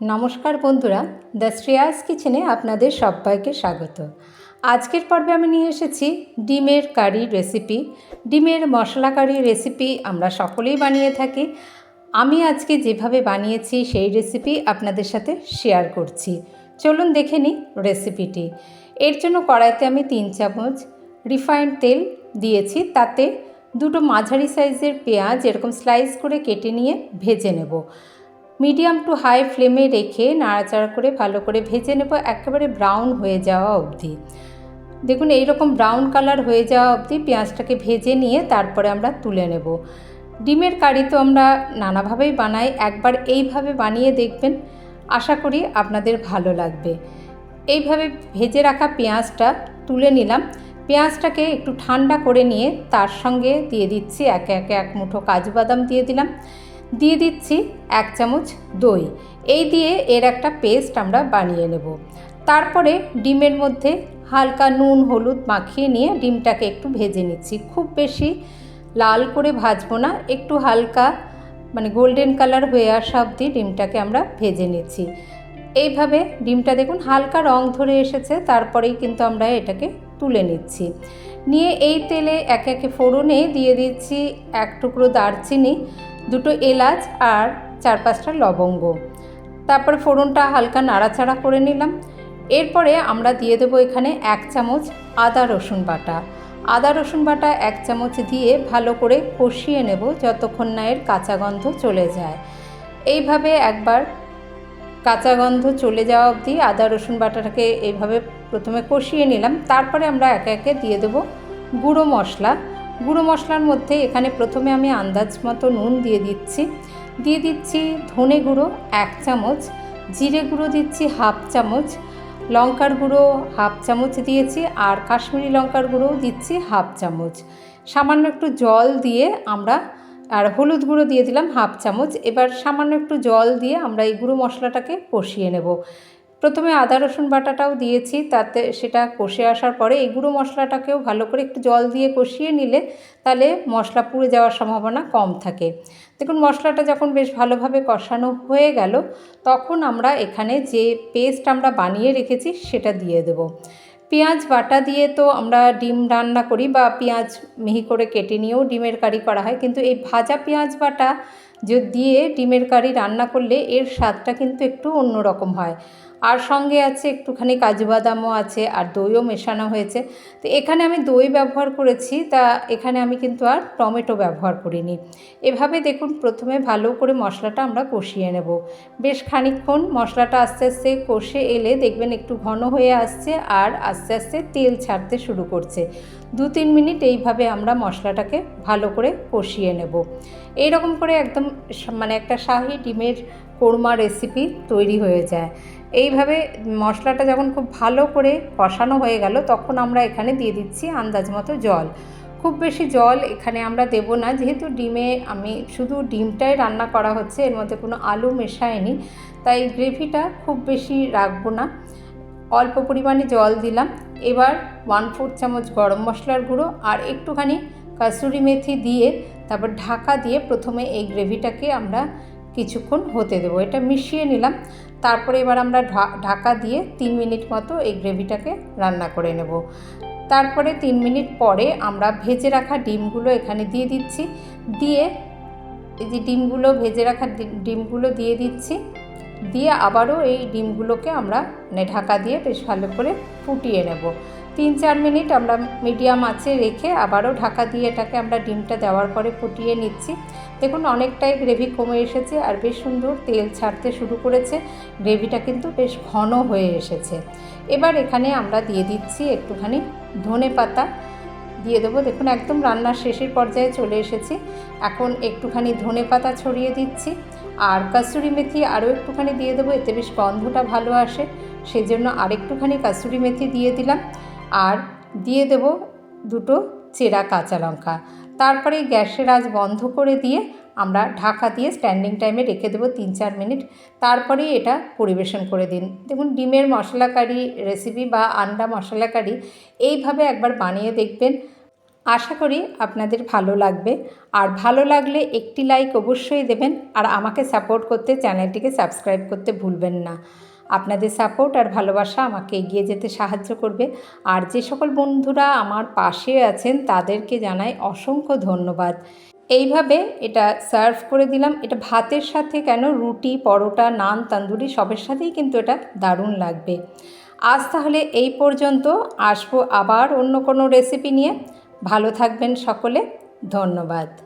নমস্কার বন্ধুরা, দ্য শ্রেয়াস কিচেনে আপনাদের সবাইকে স্বাগত। আজকের পর্বে আমি নিয়ে এসেছি ডিমের কারি রেসিপি। ডিমের মশলা কারি রেসিপি আমরা সকলেই বানিয়ে থাকি। আমি আজকে যেভাবে বানিয়েছি সেই রেসিপি আপনাদের সাথে শেয়ার করছি। চলুন দেখে নিই রেসিপিটি। এর জন্য কড়াইতে আমি তিন চামচ রিফাইন্ড তেল দিয়েছি, তাতে দুটো মাঝারি সাইজের পেঁয়াজ এরকম স্লাইস করে কেটে নিয়ে ভেজে নেব। মিডিয়াম টু হাই ফ্লেমে রেখে নাড়াচাড়া করে ভালো করে ভেজে নেব, একেবারে ব্রাউন হয়ে যাওয়া অবধি। দেখুন, এইরকম ব্রাউন কালার হয়ে যাওয়া অবধি পেঁয়াজটাকে ভেজে নিয়ে তারপরে আমরা তুলে নেব। ডিমের কারি তো আমরা নানাভাবেই বানাই, একবার এইভাবে বানিয়ে দেখবেন, আশা করি আপনাদের ভালো লাগবে। এইভাবে ভেজে রাখা পেঁয়াজটা তুলে নিলাম। পেঁয়াজটাকে একটু ঠান্ডা করে নিয়ে তার সঙ্গে দিয়ে দিচ্ছি, একে একে এক মুঠো কাজু বাদাম দিয়ে দিলাম। দিয়ে দিচ্ছি এক চামচ দই। এই দিয়ে এর একটা পেস্ট আমরা বানিয়ে নেব। তারপরে ডিমের মধ্যে হালকা নুন, হলুদ মাখিয়ে নিয়ে ডিমটাকে একটু ভেজে নিচ্ছি। খুব বেশি লাল করে ভাজবো না, একটু হালকা মানে গোল্ডেন কালার হয়ে আসা অবধি ডিমটাকে আমরা ভেজে নিচ্ছি। এইভাবে ডিমটা দেখুন হালকা রং ধরে এসেছে, তারপরেই কিন্তু আমরা এটাকে তুলে নিচ্ছি। নিয়ে এই তেলে একে একে ফোড়নে দিয়ে দিচ্ছি এক টুকরো দারচিনি দুটো এলাচ আর চার পাঁচটা লবঙ্গ। তারপরে ফোড়নটা হালকা নাড়াচাড়া করে নিলাম। এরপরে আমরা দিয়ে দেবো এখানে এক চামচ আদা রসুন বাটা। আদা রসুন বাটা এক চামচ দিয়ে ভালো করে কষিয়ে নেব যতক্ষণ না এর কাঁচা গন্ধ চলে যায়। এইভাবে একবার কাঁচা গন্ধ চলে যাওয়া অবধি আদা রসুন বাটাটাকে এইভাবে প্রথমে কষিয়ে নিলাম। তারপরে আমরা একে একে দিয়ে দেবো গুঁড়ো মশলা। গুঁড়ো মশলার মধ্যে এখানে প্রথমে আমি আন্দাজ মতো নুন দিয়ে দিচ্ছি। দিয়ে দিচ্ছি ধনে গুঁড়ো এক চামচ, জিরে গুঁড়ো দিচ্ছি হাফ চামচ, লঙ্কার গুঁড়ো হাফ চামচ দিয়েছি আর কাশ্মীরি লঙ্কার গুঁড়োও দিচ্ছি হাফ চামচ। সামান্য একটু জল দিয়ে আমরা, আর হলুদ গুঁড়ো দিয়ে দিলাম হাফ চামচ। এবার সামান্য একটু জল দিয়ে আমরা এই গুঁড়ো মশলাটাকে কষিয়ে নেব। প্রথমে আদা, রসুন বাটাটাও দিয়েছি, তাতে সেটা কষে আসার পরে এই গুঁড়ো মশলাটাকেও ভালো করে একটু জল দিয়ে কষিয়ে নিলে তাহলে মশলা পুড়ে যাওয়ার সম্ভাবনা কম থাকে। দেখুন, মশলাটা যখন বেশ ভালোভাবে কষানো হয়ে গেল, তখন আমরা এখানে যে পেস্ট আমরা বানিয়ে রেখেছি সেটা দিয়ে দেব। পেঁয়াজ বাটা দিয়ে তো আমরা ডিম রান্না করি বা পেঁয়াজ মিহি করে কেটে নিয়েও ডিমের কারি করা হয়, কিন্তু এই ভাজা পেঁয়াজ বাটা দিয়ে ডিমের কারি রান্না করলে এর স্বাদটা কিন্তু একটু অন্যরকম হয়। আর সঙ্গে আছে একটুখানি কাজু বাদামও আছে আর দইও মেশানো হয়েছে। তো এখানে আমি দই ব্যবহার করেছি, তা এখানে আমি কিন্তু আর টমেটো ব্যবহার করিনি। এভাবে দেখুন, প্রথমে ভালো করে মশলাটা আমরা কষিয়ে নেব। বেশ খানিকক্ষণ মশলাটা আস্তে আস্তে কষে এলে দেখবেন একটু ঘন হয়ে আসছে আর আস্তে আস্তে তেল ছাড়তে শুরু করছে। দু তিন মিনিট এইভাবে আমরা মশলাটাকে ভালো করে কষিয়ে নেব। এইরকম করে একদম মানে একটা শাহি ডিমের কোরমা রেসিপি তৈরি হয়ে যায়। এইভাবে মশলাটা যখন খুব ভালো করে কষানো হয়ে গেল, তখন আমরা এখানে দিয়ে দিচ্ছি আন্দাজ মতো জল। খুব বেশি জল এখানে আমরা দেব না, যেহেতু ডিমে আমি শুধু ডিমটাই রান্না করা হচ্ছে, এর মধ্যে কোনো আলু মেশায়নি, তাই গ্রেভিটা খুব বেশি রাখব না। অল্প পরিমাণে জল দিলাম। এবার ওয়ান ফোর চামচ গরম মশলার গুঁড়ো আর একটুখানি কাসুরি মেথি দিয়ে, তারপর ঢাকা দিয়ে প্রথমে এই গ্রেভিটাকে আমরা কিছুক্ষণ হতে দেবো। এটা মিশিয়ে নিলাম। তারপরে এবার আমরা ঢাকা দিয়ে তিন মিনিট মতো এই গ্রেভিটাকে রান্না করে নেব। তারপরে তিন মিনিট পরে আমরা ভেজে রাখা ডিমগুলো এখানে দিয়ে দিচ্ছি। দিয়ে এই যে ডিমগুলো, ভেজে রাখা ডিমগুলো দিয়ে দিচ্ছি। দিয়ে আবারও এই ডিমগুলোকে আমরা মানে ঢাকা দিয়ে বেশ ভালো করে ফুটিয়ে নেব। তিন চার মিনিট আমরা মিডিয়াম আঁচে রেখে আবারও ঢাকা দিয়ে এটাকে আমরা ডিমটা দেওয়ার পরে ফুটিয়ে নিচ্ছি। দেখুন, অনেকটাই গ্রেভি কমে এসেছে আর বেশ সুন্দর তেল ছাড়তে শুরু করেছে। গ্রেভিটা কিন্তু বেশ ঘন হয়ে এসেছে। এবার এখানে আমরা দিয়ে দিচ্ছি একটুখানি ধনে পাতা। দিয়ে দেবো, দেখুন, একদম রান্নার শেষের পর্যায়ে চলে এসেছি। এখন একটুখানি ধনে পাতা ছড়িয়ে দিচ্ছি। আর কাসুরি মেথি আরও একটুখানি দিয়ে দেবো, এতে বেশ গন্ধটা ভালো আসে। সেজন্য আরেকটুখানি কাসুরি মেথি দিয়ে দিলাম। আর দিয়ে দেব দুটো চেরা কাঁচা লঙ্কা। তারপরে গ্যাসের আজ বন্ধ করে দিয়ে আমরা ঢাকা দিয়ে স্ট্যান্ডিং টাইমে রেখে দেবো তিন চার মিনিট। তারপরেই এটা পরিবেশন করে দিন। দেখুন, ডিমের মশলা কারি রেসিপি বা আন্ডা মশলা কারি এইভাবে একবার বানিয়ে দেখবেন। আশা করি আপনাদের ভালো লাগবে। আর ভালো লাগলে একটি লাইক অবশ্যই দেবেন। আর আমাকে সাপোর্ট করতে চ্যানেলটিকে সাবস্ক্রাইব করতে ভুলবেন না। আপনাদের সাপোর্ট আর ভালোবাসা আমাকে এগিয়ে যেতে সাহায্য করবে। আর যে সকল বন্ধুরা আমার পাশে আছেন, তাদেরকে জানাই অসংখ্য ধন্যবাদ। এইভাবে এটা সার্ভ করে দিলাম। এটা ভাতের সাথে কেন? রুটি, পরোটা, নান, তান্দুরি সবের সাথেই কিন্তু এটা দারুণ লাগবে। আজ তাহলে এই পর্যন্ত। আসব আবার অন্য কোনো রেসিপি নিয়ে। ভালো থাকবেন সকলে। ধন্যবাদ।